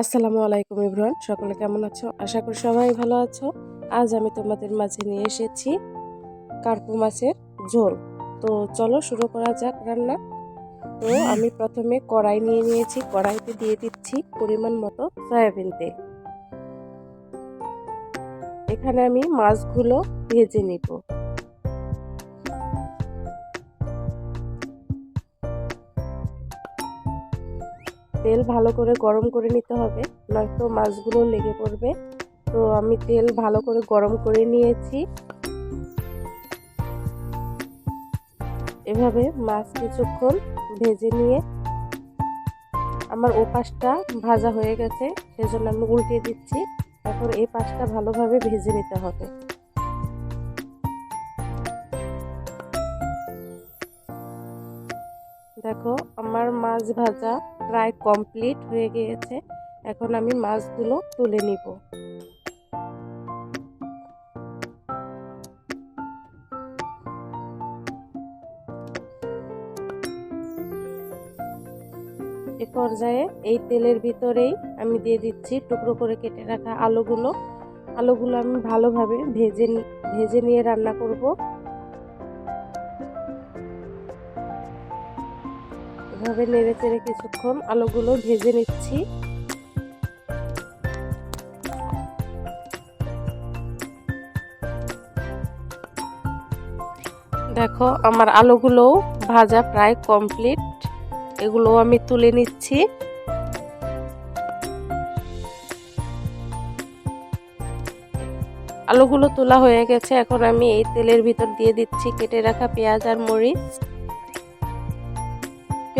আসসালামু আলাইকুম ইব্রান সকলে কেমন আছো? আশা করি সবাই ভালো আছো। আজ আমি তোমাদের মাঝে নিয়ে এসেছি কার্পু মাছের ঝোল। তো চলো শুরু করা যাক রান্না। তো আমি প্রথমে কড়াই নিয়ে নিয়েছি, কড়াইতে দিয়ে দিচ্ছি পরিমাণ মতো সয়াবিন তেল। এখানে আমি মাছগুলো ভেজে নিব। তেল ভালো করে গরম করে নিতে হবে, নয়তো মাছগুলো লেগে পড়বে। তো আমি তেল ভালো করে গরম করে নিয়েছি। এভাবে মাছ কিছুক্ষণ ভেজে নিয়ে আমার ও পাশটা ভাজা হয়ে গেছে, সেজন্য আমি উল্টিয়ে দিচ্ছি। এখন এই পাশটা ভালোভাবে ভেজে নিতে হবে। দেখো, আমার মাছ ভাজা প্রায় কমপ্লিট হয়ে গিয়েছে। এখন আমি মাছগুলো তুলে নিব। এ পর্যায়ে এই তেলের ভিতরেই আমি দিয়ে দিচ্ছি টুকরো করে কেটে রাখা আলুগুলো। আলুগুলো আমি ভালোভাবে ভেজে ভেজে নিয়ে রান্না করব। এভাবে নেড়ে চেড়ে কিছুক্ষণ আলুগুলো ভেজে নিচ্ছি। দেখো, আমার আলুগুলোও ভাজা প্রায় কমপ্লিট। এগুলো আমি তুলে নিচ্ছি। আলুগুলো তোলা হয়ে গেছে। এখন আমি এই তেলের ভিতর দিয়ে দিচ্ছি কেটে রাখা পেঁয়াজ আর মরিচ।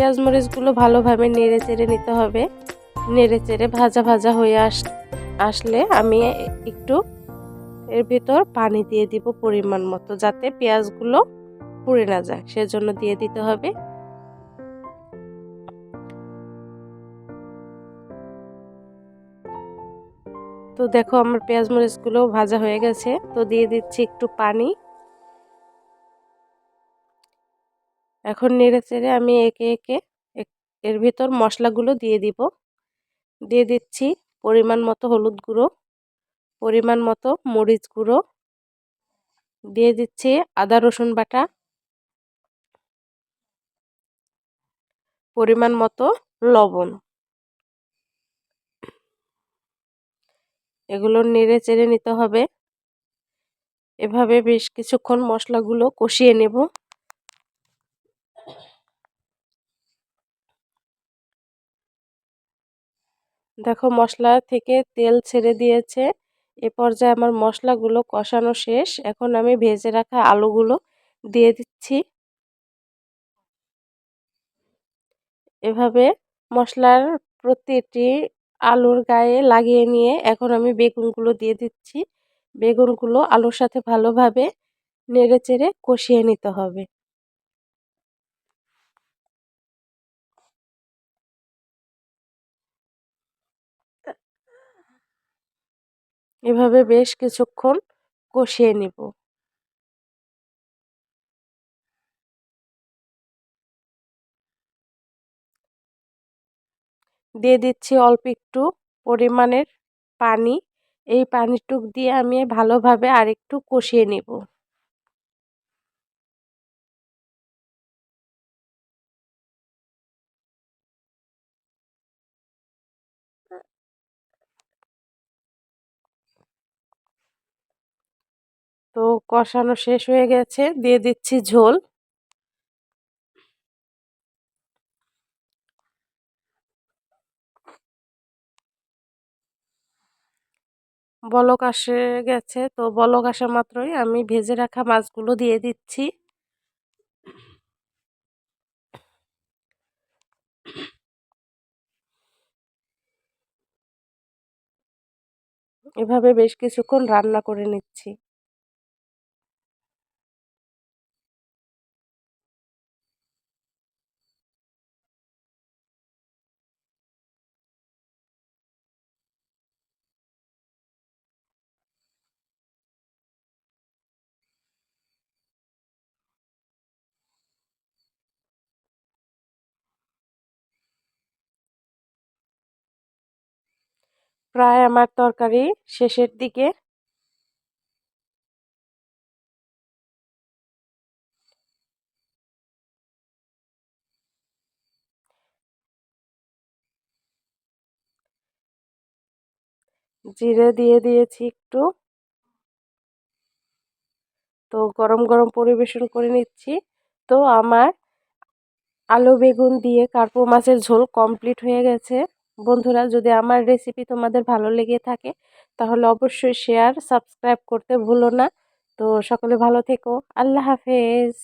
পেঁয়াজ মরিচগুলো ভালোভাবে নেড়ে চেড়ে নিতে হবে। নেড়ে চেড়ে ভাজা ভাজা হয়ে আস, আসলে আমি একটু এর ভিতর পানি দিয়ে দিব পরিমাণ মতো যাতে পেঁয়াজগুলো পুড়ে না যায়, সেজন্য দিয়ে দিতে হবে। তো দেখো আমার পেঁয়াজ মরিচগুলো ভাজা হয়ে গেছে, তো দিয়ে দিচ্ছি একটু পানি। এখন নেড়ে চেড়ে আমি একে একে এর ভিতর মশলাগুলো দিয়ে দিব। দিয়ে দিচ্ছি পরিমাণ মতো হলুদ গুঁড়ো, পরিমাণ মতো মরিচ গুঁড়ো। দিয়ে দিচ্ছি আদা, রসুন বাটা। পরিমাণ মতো লবণ। এগুলো নেড়ে চেড়ে নিতে হবে। এভাবে বেশ কিছুক্ষণ মশলাগুলো কষিয়ে নেব। দেখো মশলা থেকে তেল ছেড়ে দিয়েছে। এ পর্যায়ে আমার মশলাগুলো কষানো শেষ। এখন আমি ভেজে রাখা আলুগুলো দিয়ে দিচ্ছি। এভাবে মশলার প্রতিটি আলুর গায়ে লাগিয়ে নিয়ে এখন আমি বেগুনগুলো দিয়ে দিচ্ছি। বেগুনগুলো আলুর সাথে ভালোভাবে নেড়ে চেড়ে কষিয়ে নিতে হবে। এভাবে বেশ কিছুক্ষণ কষিয়ে নিব। দিয়ে দিচ্ছি অল্প একটু পরিমাণের পানি। এই পানিটুক দিয়ে আমি ভালোভাবে আরেকটু কষিয়ে নিব। তো কষানো শেষ হয়ে গেছে। দিয়ে দিচ্ছি ঝোল। বলক আসে গেছে। তো বলক আসা মাত্রই আমি ভেজে রাখা মাছগুলো দিয়ে দিচ্ছি। এভাবে বেশ কিছুক্ষণ রান্না করে নিচ্ছি। প্রায় আমার তরকারি শেষের দিকে। জিরে দিয়ে দিয়েছি একটু। তো গরম গরম পরিবেশন করে নিচ্ছি। তো আমার আলু বেগুন দিয়ে কার্পো মাছের ঝোল কমপ্লিট হয়ে গেছে। বন্ধুরা, যদি আমার রেসিপি তোমাদের ভালো লেগে থাকে, তাহলে অবশ্যই শেয়ার সাবস্ক্রাইব করতে ভুলো না। তো সকলে ভালো থেকো। আল্লাহ হাফেজ।